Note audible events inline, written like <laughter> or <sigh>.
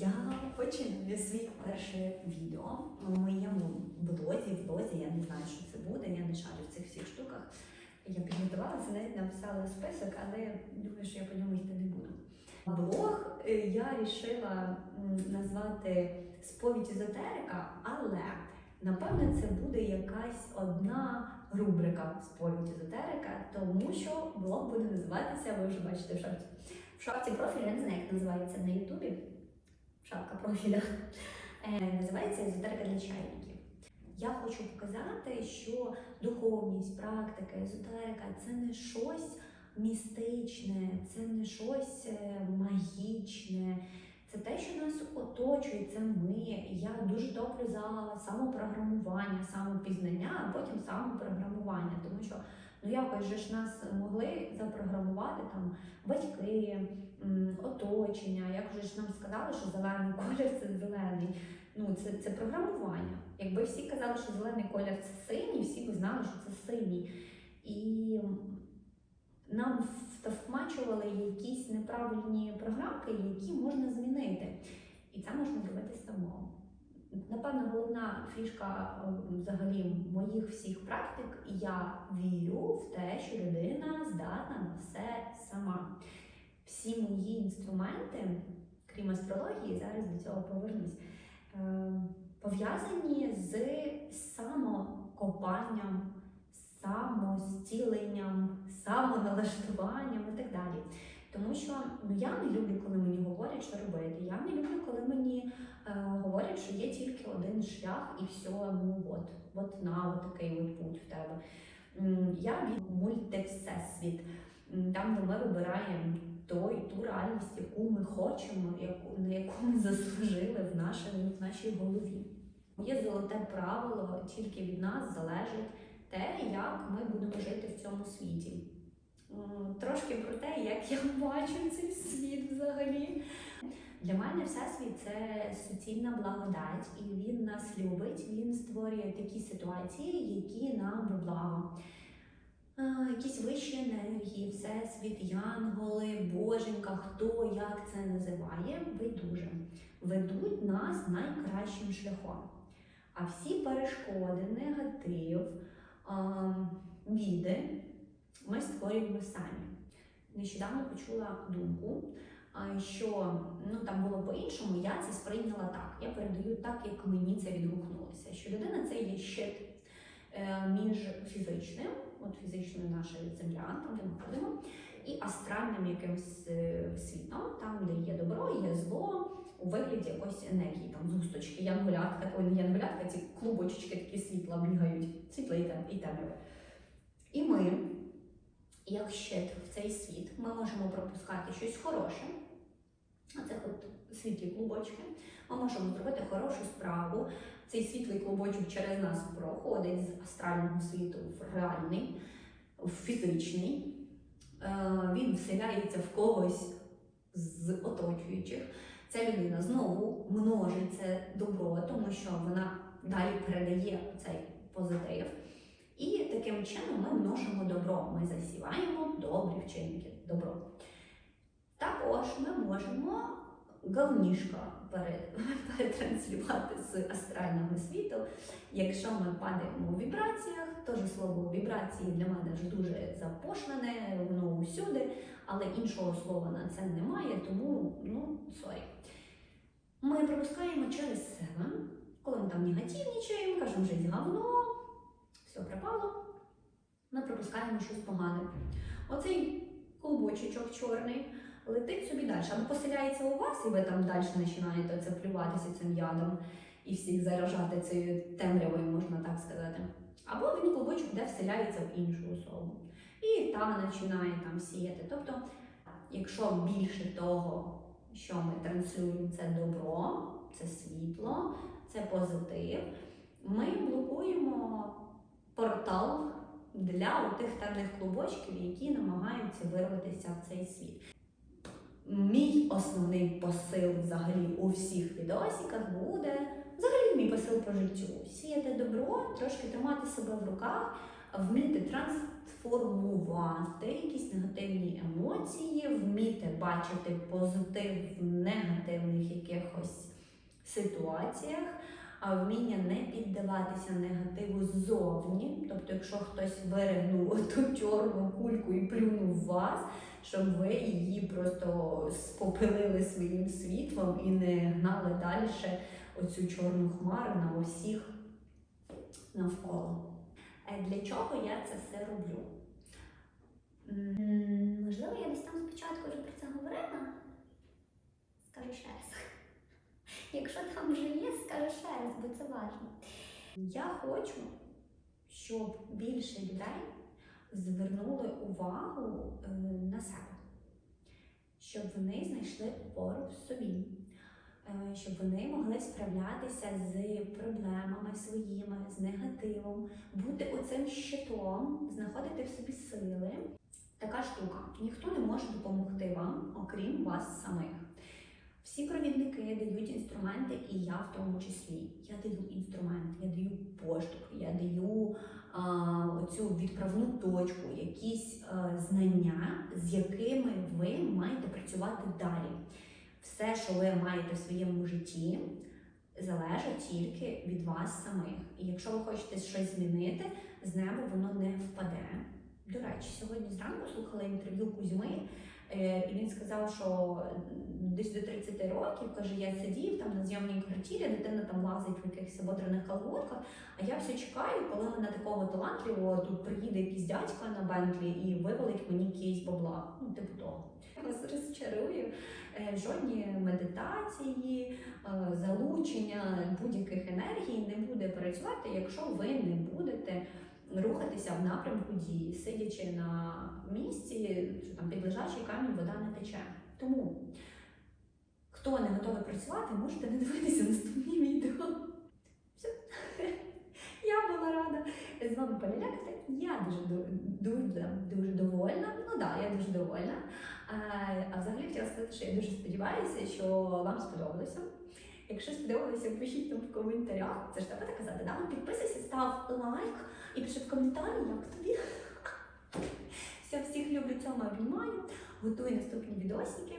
Я починаю свій перше відео в моєму блозі, в блозі, я не знаю, що це буде, я не шарю в цих всіх штуках. Я підготувалася, навіть написала список, але думаю, що я по ньому йти не буду. Блог е, я вирішила назвати сповідь езотерика, але напевно це буде якась одна рубрика сповідь езотерика, тому що блог буде називатися, ви вже бачите в шапці. В шапці профілю, я не знаю, як називається на Ютубі. Шапка профіля. Е, називається езотерика для чайників. Я хочу показати, що духовність, практика, езотерика це не щось містичне, це не щось е, магічне. Це те, що нас оточує, це ми. Я дуже топлю за самопрограмування, самопізнання, а потім самопрограмування. Тому що ну якось же ж нас могли запрограмувати там батьки, оточення. Як же ж нам сказали, що зелений колір це зелений. Ну, це, це програмування. Якби всі казали, що зелений колір це синій, всі б знали, що це синій. І нам втовкмачували якісь неправильні програмки, які можна змінити. І це можна зробити самому. Напевно, головна фішка е, взагалі моїх всіх практик, я вірю в те, що людина здатна на все сама. Всі мої інструменти, крім астрології, зараз до цього повернусь, е, пов'язані з самокопанням, самостіленням, самоналаштуванням і так далі. Тому що ну, я не люблю, коли мені говорять, що робити. Я не люблю, коли мені е, говорять, що є тільки один шлях і все, ну от, от на от такий от путь в тебе. Я від мультивсесвіт, там, де ми вибираємо той, ту реальність, яку ми хочемо, яку, на яку ми заслужили в, нашій, в нашій голові. Є золоте правило, тільки від нас залежить те, як ми будемо жити в цьому світі. Трошки про те, як я бачу цей світ взагалі. Для мене всесвіт це суцільна благодать, і він нас любить. Він створює такі ситуації, які нам во благо. Якісь вищі енергії, всесвіт, янголи, боженька, хто як це називає, байдуже, ведуть нас найкращим шляхом. А всі перешкоди, негатив, біди ми створюємо самі. Нещодавно почула думку, що ну там було по-іншому, я це сприйняла так. Я передаю так, як мені це відгукнулося. Що людина це є щит е, між фізичним, от фізичною нашою земля, там де ми ходимо, і астральним якимось е, світом, там, де є добро, є зло. У вигляді якоїсь енергії, там згусточки, янголятка, ой, не янголятка, ці клубочки такі світла бігають, світла і тем- і ми, як щит в цей світ, ми можемо пропускати щось хороше, а це світлі клубочки. Ми можемо зробити хорошу справу. Цей світлий клубочок через нас проходить з астрального світу в реальний, в фізичний. Е, Він вселяється в когось з оточуючих. Ця людина знову множить це добро, тому що вона далі передає цей позитив. І таким чином ми множимо добро. Ми засіваємо добрі вчинки, добро. Також ми можемо говнішко <laughs> перетранслювати з астрального світу. Якщо ми падаємо у вібраціях, теж слово вібрації для мене ж дуже запошлене, воно усюди, але іншого слова на це немає, тому ну, сорі. Ми пропускаємо через себе, коли ми там негативнічаємо, кажемо, що говно, все пропало, ми пропускаємо щось погане. Оцей клубочечок чорний летить собі далі, або поселяється у вас, і ви там далі починаєте це плюватися цим ядом і всіх заражати цією темрявою, можна так сказати. Або він клубочок, де вселяється в іншу особу. І та починає там сіяти. Тобто, якщо більше того, що ми транслюємо, це добро, це світло, це позитив, ми блокуємо портал для тих темних клубочків, які намагаються вирватися в цей світ. Мій основний посил взагалі у всіх відосиках буде взагалі мій посил по життю. Сіяти добро, трошки тримати себе в руках, вміти трансформувати якісь негативні емоції, вміти бачити позитив в негативних якихось ситуаціях, а вміння не піддаватися негативу ззовні. Тобто, якщо хтось виригнув <laughs> ту чорну кульку і плюнув вас, щоб ви її просто спопилили своїм світлом і не гнали далі оцю чорну хмару на усіх навколо. Для чого я це все роблю? Можливо, я десь там спочатку вже про це говорила. Скажу ще раз. <laughs> Якщо там вже є, скажу ще раз, бо це важливо. Я хочу, щоб більше людей звернули увагу е, на себе, щоб вони знайшли опору в собі, е, щоб вони могли справлятися з проблемами своїми, з негативом, бути оцим щитом, знаходити в собі сили. Така штука. Ніхто не може допомогти вам, окрім вас самих. Всі провідники дають інструменти, і я в тому числі. Я даю інструмент, я даю поштовх, я даю а, оцю відправну точку, якісь а, знання, з якими ви маєте працювати далі. Все, що ви маєте в своєму житті, залежить тільки від вас самих. І якщо ви хочете щось змінити, з неба воно не впаде. До речі, сьогодні зранку слухала інтерв'ю Кузьми, е, і він сказав, що десь до 30 років, каже, я сидів там на зйомній квартирі, дитина там лазить в якихось водраних колготках, а я все чекаю, коли мене такого талантливого тут приїде якийсь дядька на Бентлі і вивалить мені кейс бабла. Ну, типу того. Я вас розчарую. Е, Жодні медитації, е, залучення будь-яких енергій не буде працювати, якщо ви не будете рухатися в напрямку дії, сидячи на місці, що там під лежачий камінь вода не тече. Тому, хто не готовий працювати, можете не дивитися наступні відео. Все. <laughs> Я була рада з вами полялякати. Я дуже дуже, дуже довольна. Ну так, да, я дуже довольна. А, взагалі хотіла сказати, що я дуже сподіваюся, що вам сподобалося. Якщо сподобалося, пишіть там в коментарях. Це ж треба так казати, да? Підписуйся, став лайк і пиши в коментарі, як тобі. Все, всіх люблю, цьому обіймаю. Готую наступні відосики.